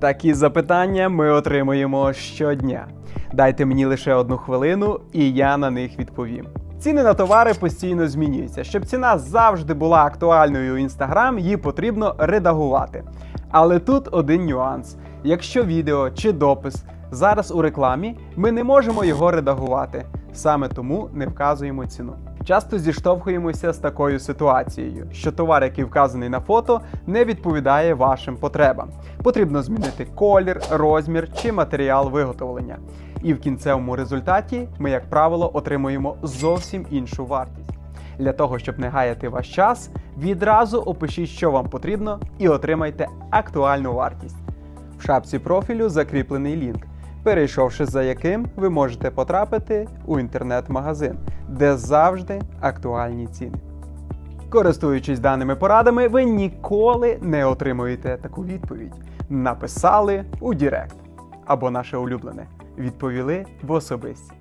Такі запитання ми отримуємо щодня. Дайте мені лише одну хвилину, і я на них відповім. Ціни на товари постійно змінюються. Щоб ціна завжди була актуальною у Instagram, її потрібно редагувати. Але тут один нюанс: якщо відео чи допис зараз у рекламі, ми не можемо його редагувати. Саме тому не вказуємо ціну. Часто зіштовхуємося з такою ситуацією, що товар, який вказаний на фото, не відповідає вашим потребам. Потрібно змінити колір, розмір чи матеріал виготовлення. І в кінцевому результаті ми, як правило, отримуємо зовсім іншу вартість. Для того, щоб не гаяти ваш час, відразу опишіть, що вам потрібно, і отримайте актуальну вартість. В шапці профілю закріплений лінк, перейшовши за яким ви можете потрапити у інтернет-магазин, де завжди актуальні ціни. Користуючись даними порадами, ви ніколи не отримуєте таку відповідь. Написали у Дірект або наше улюблене. Відповіли в особисті.